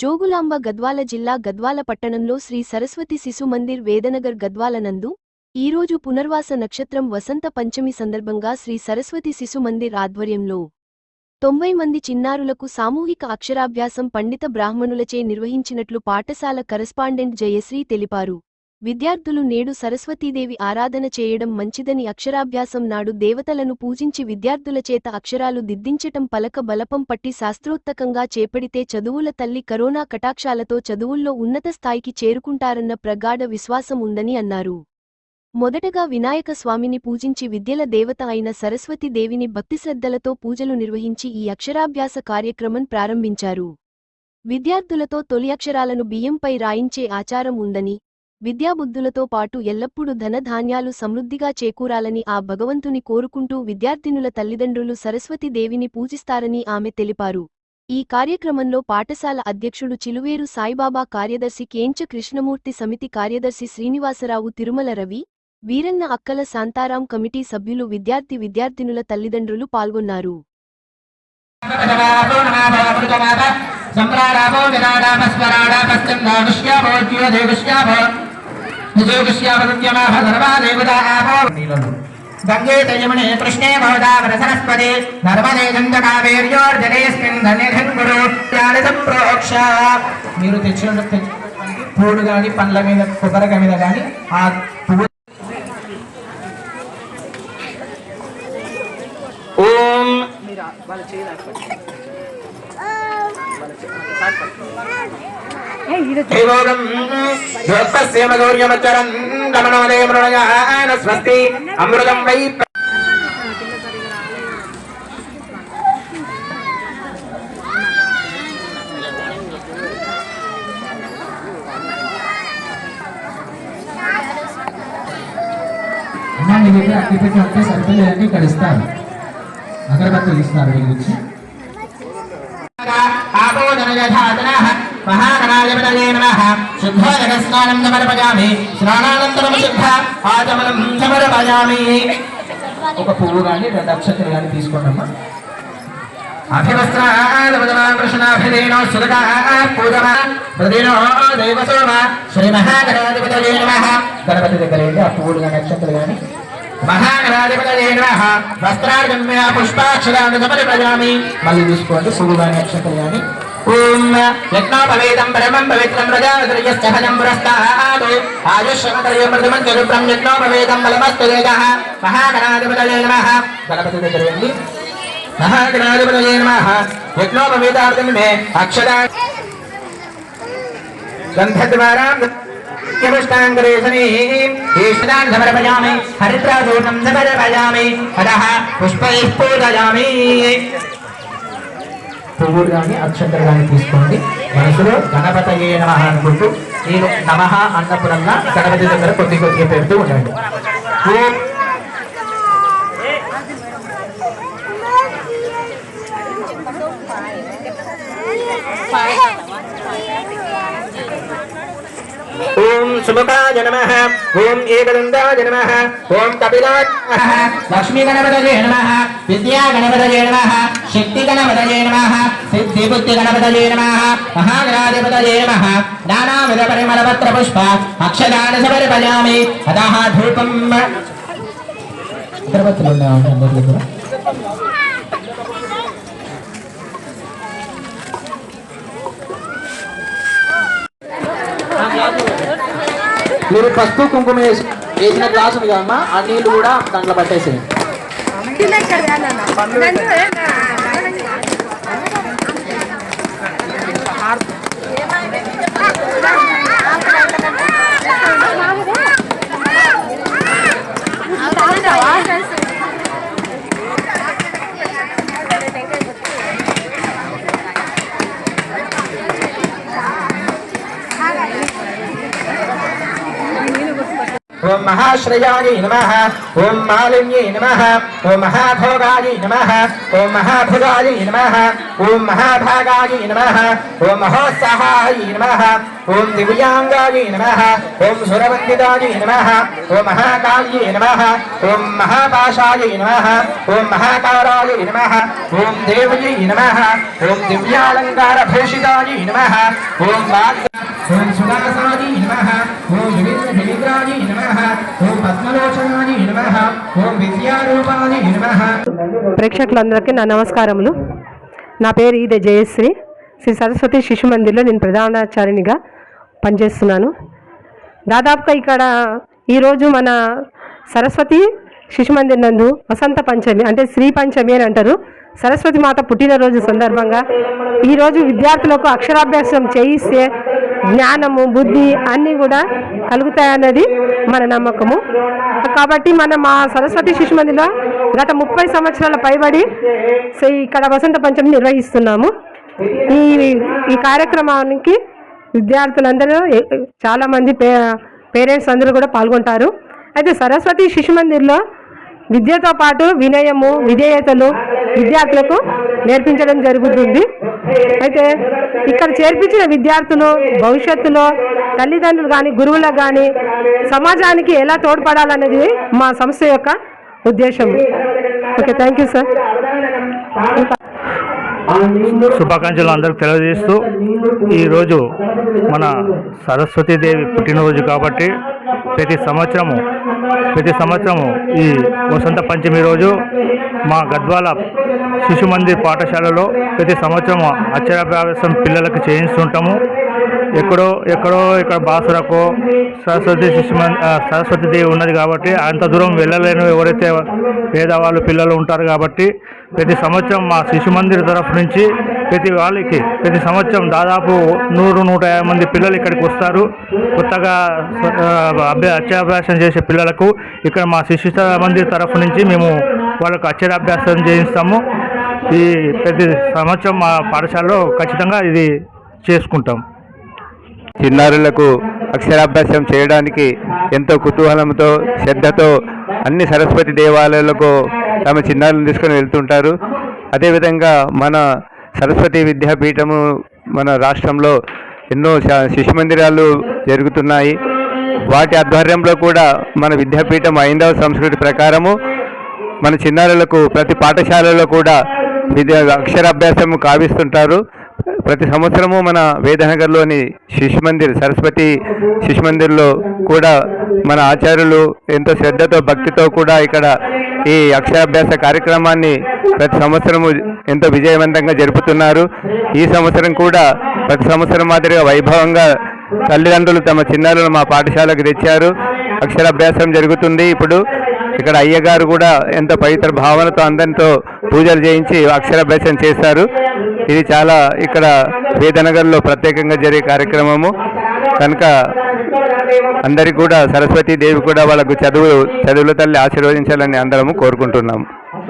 జోగులాంబ గద్వాల జిల్లా గద్వాల పట్టణంలో శ్రీ సరస్వతి శిశు మందిర్ వేదనగర్ గద్వాల నందు ఈరోజు పునర్వాస నక్షత్రం వసంత పంచమి సందర్భంగా శ్రీ సరస్వతి శిశు మందిర్ ఆధ్వర్యంలో తొంభై మంది చిన్నారులకు సామూహిక అక్షరాభ్యాసం పండిత బ్రాహ్మణులచే నిర్వహించినట్లు పాఠశాల కరస్పాండెంట్ జయశ్రీ తెలిపారు. విద్యార్థులు నేడు సరస్వతీదేవి ఆరాధన చేయడం మంచిదని అక్షరాభ్యాసం నాడు దేవతలను పూజించి విద్యార్థుల చేత అక్షరాలు దిద్దించటం పలక బలపం పట్టి శాస్త్రోత్తకంగా చేపడితే చదువుల తల్లి కరోనా కటాక్షాలతో చదువుల్లో ఉన్నత స్థాయికి చేరుకుంటారన్న ప్రగాఢ విశ్వాసం ఉందని అన్నారు. మొదటగా వినాయక స్వామిని పూజించి విద్యల దేవత అయిన సరస్వతి దేవిని భక్తిశ్రద్ధలతో పూజలు నిర్వహించి ఈ అక్షరాభ్యాస కార్యక్రమం ప్రారంభించారు. విద్యార్థులతో తొలి అక్షరాలను బియ్యంపై రాయించే ఆచారం ఉందని విద్యాబుద్ధులతో పాటు ఎల్లప్పుడూ ధనధాన్యాలు సమృద్ధిగా చేకూరాలని ఆ భగవంతుని కోరుకుంటూ విద్యార్థినుల తల్లిదండ్రులు సరస్వతి దేవిని పూజిస్తారని ఆమె తెలిపారు. ఈ కార్యక్రమంలో పాఠశాల అధ్యక్షుడు చిలువేరు సాయిబాబా కార్యదర్శి కేంచ కృష్ణమూర్తి సమితి కార్యదర్శి శ్రీనివాసరావు తిరుమల రవి వీరన్న అక్కల శాంతారాం కమిటీ సభ్యులు విద్యార్థి విద్యార్థినుల తల్లిదండ్రులు పాల్గొన్నారు. సంప్రారాపో విరాడాపస్వరాడాపశ్చందో విష్యాపో విష్యాపదుద్యమాభ సర్వా దేవతా గంగే తయమణి కృష్ణే గోదావర సరస్వతి నర్మదే గంగకావేర్యోర్జనేస్మిన్ ధన్యధన్ గురు జ్ఞాన సంప్రోక్ష మీరు తెచ్చిన తెచ్చినటువంటి పూలు కానీ పండ్ల మీద కొబ్బరికాయ మీద కానీ ఆ పువ్వు ఓం మృణయాన స్వస్తి. అమృతం వై అమ్మా మీ దగ్గర అగ్గిపెట్టి ఉంటే ఇక్కడ ఇస్తారు. అగరబత్తులు ఇస్తారు వీళ్ళ నుంచి మహాగణాధిపతయే నమః. శుద్ధోదకస్నానం సమర్పయామి స్నానానంతరం శుద్ధ ఆచమనం సమర్పయామి ఒక పువ్వు కానీ రెండు అక్షతలు కానీ తీసుకోండమ్మా. అభివస్త్రాభిధేనో సుగత పూజమ హృదయనో దేవసోమ. శ్రీ మహాగణాధిపతయే నమః. గణపతి దగ్గర ఏంటి? ఆ పువ్వులు కానీ కానీ మహాగణాధిపతయే నమః. వస్త్రార్జన్య పుష్పాక్షరాన్ని సమర్పయామి మళ్ళీ తీసుకోండి పువ్వు కానీ కానీ ఓం యజ్ఞోపవేదం పరమం పవిత్రం ప్రజాపతిర్యస్థహజం పురస్తాదు ఆయుష్యమతయో మృతమం చరుప్రం యజ్ఞోపవేదం బలమస్తు వేదః మహాగణాధిపతయే నమః గణపతి దగ్గర ఏంటి మహాగణాధిపతయే నమః యజ్ఞోపవేదార్థం మే అక్షరా గంధద్వారా ఈశ్వరాన్ సమర్పయామి హరిద్రాచూర్ణం సమర్పయామి అతః పుష్పైః పూజయామి పువ్వులు కానీ అక్షతలు కానీ తీసుకోండి మనసులో గణపతయే నమ అనుకుంటూ నేను నమ అన్నప్పుడల్లా గణపతి దగ్గర కొద్ది కొద్దిగా పెడుతూ ఉండండి Bye. ఓం సుముఖాయ నమ ఓం ఏకదంతాయ నమ ఓం కపిలాయ నమః లక్ష్మీ గణపతయే నమ విద్యా గణపతయే నమ శక్తి గణపతయే నమ సిద్ధి బుద్ధి గణపతయే నమ మహాగణాధిపతయే నమ నానావిధ పరిమళ పత్ర పుష్ప అక్షరాన్ని సమర్పయామి అతః ధూపం అగరబత్తులు ఉన్నాయండి అందరి దగ్గర మీరు పసుపు కుంకుమ వేసి వేసిన గ్లాసు ఉంది కదమ్మా ఆ నీళ్ళు కూడా దాంట్లో పట్టేసేయండి. ఓం మహాశ్రయాయ నమః ఓం మాలిన్యే నమః ఓం మహాభోగాయ నమః ఓం మహాభుగాయ నమః ఓం మహాభాగాయ నమః ఓం మహోత్సాహాయ నమః ఓం దివ్యాంగాయ నమః ఓం సురవందితాయ నమః ఓం మహాకాళ్యే నమః ఓం మహాపాశాయ నమః ఓం మహాకారాయ నమః ఓం దేవయే నమః ఓం దివ్యాలంకార భూషితాయ నమః ఓం వాగ్ ఓం సుదాసాయ నమః ఓం వివిధ వివిగ్రాయ నమః ఓం ఓం ప్రేక్షకులందరికీ నా నమస్కారములు. నా పేరు ఈదే జయశ్రీ. శ్రీ సరస్వతి శిశు మందిర్లో నేను ప్రధానాచార్యునిగా పనిచేస్తున్నాను. దాదాపుగా ఇక్కడ ఈరోజు మన సరస్వతి శిశు మందిర్ నందు వసంత పంచమి అంటే శ్రీ పంచమి అని అంటారు. సరస్వతి మాత పుట్టినరోజు సందర్భంగా ఈరోజు విద్యార్థులకు అక్షరాభ్యాసం చేయిస్తే జ్ఞానము బుద్ధి అన్నీ కూడా కలుగుతాయన్నది మన నమ్మకము. కాబట్టి మనం మా సరస్వతి శిశు మందిర్లో గత ముప్పై సంవత్సరాల పైబడి ఇక్కడ వసంత పంచమి నిర్వహిస్తున్నాము. ఈ ఈ కార్యక్రమానికి విద్యార్థులందరూ చాలామంది పే పేరెంట్స్ అందరూ కూడా పాల్గొంటారు. అయితే సరస్వతి శిశు మందిర్లో విద్యతో పాటు వినయము విధేయతలు విద్యార్థులకు నేర్పించడం జరుగుతుంది. అయితే ఇక్కడ చేర్పించిన విద్యార్థులు భవిష్యత్తులో తల్లిదండ్రులు కానీ గురువులకు కానీ సమాజానికి ఎలా తోడ్పడాలనేది మా సంస్థ యొక్క ఉద్దేశం. Okay thank you sir. శుభాకాంక్షలు అందరికి తెలియజేస్తూ ఈరోజు మన సరస్వతీదేవి పుట్టినరోజు కాబట్టి ప్రతి సంవత్సరము ప్రతి సంవత్సరము ఈ వసంత పంచమి రోజు మా గద్వాల శిశు మందిర్ పాఠశాలలో ప్రతి సంవత్సరం అక్షరాభ్యాసం పిల్లలకు చేయిస్తుంటాము. ఎక్కడో ఎక్కడో ఇక్కడ బాసురకు సరస్వతి శిశు సరస్వతి దేవి ఉన్నది కాబట్టి అంత దూరం వెళ్ళలేని ఎవరైతే పేదవాళ్ళు పిల్లలు ఉంటారు కాబట్టి ప్రతి సంవత్సరం మా శిశు మందిర్ తరఫు నుంచి ప్రతి వాళ్ళకి ప్రతి సంవత్సరం దాదాపు నూరు నూట యాభై మంది పిల్లలు ఇక్కడికి వస్తారు. కొత్తగా అభ్య అక్షరాభ్యాసం చేసే పిల్లలకు ఇక్కడ మా శిశు మందిర్ తరఫు నుంచి మేము వాళ్ళకు అక్షరాభ్యాసం చేయిస్తాము. ఈ ప్రతి సంవత్సరం మా పాఠశాలలో ఖచ్చితంగా ఇది చేసుకుంటాం. చిన్నారులకు అక్షరాభ్యాసం చేయడానికి ఎంతో కుతూహలంతో శ్రద్ధతో అన్ని సరస్వతి దేవాలయాలకు తమ చిన్నారులను తీసుకొని వెళ్తుంటారు. అదేవిధంగా మన సరస్వతి విద్యాపీఠము మన రాష్ట్రంలో ఎన్నో శ- శిశు మందిరాలు జరుగుతున్నాయి. వాటి ఆధ్వర్యంలో కూడా మన విద్యాపీఠం ఐందవ సంస్కృతి ప్రకారము మన చిన్నారులకు ప్రతి పాఠశాలలో కూడా విద్య అక్షరాభ్యాసం కావిస్తుంటారు. ప్రతి సంవత్సరము మన వేదనగర్లోని శిశు మందిర్ సరస్వతి శిశు మందిర్లో కూడా మన ఆచార్యులు ఎంతో శ్రద్ధతో భక్తితో కూడా ఇక్కడ ఈ అక్షరాభ్యాస కార్యక్రమాన్ని ప్రతి సంవత్సరము ఎంతో విజయవంతంగా జరుపుతున్నారు. ఈ సంవత్సరం కూడా ప్రతి సంవత్సరం మాదిరిగా వైభవంగా తల్లిదండ్రులు తమ చిన్నారులను మా పాఠశాలకు తెచ్చారు. అక్షరాభ్యాసం జరుగుతుంది ఇప్పుడు. ఇక్కడ అయ్యగారు కూడా ఎంతో పవిత్ర భావనతో అందరితో పూజలు చేయించి అక్షరాభ్యాసం చేశారు. ఇది చాలా ఇక్కడ వేదనగర్లో ప్రత్యేకంగా జరిగే కార్యక్రమము. కనుక అందరికీ కూడా సరస్వతీ దేవి కూడా వాళ్ళకు చదువు చదువుల తల్లి ఆశీర్వదించాలని అందరము కోరుకుంటున్నాము.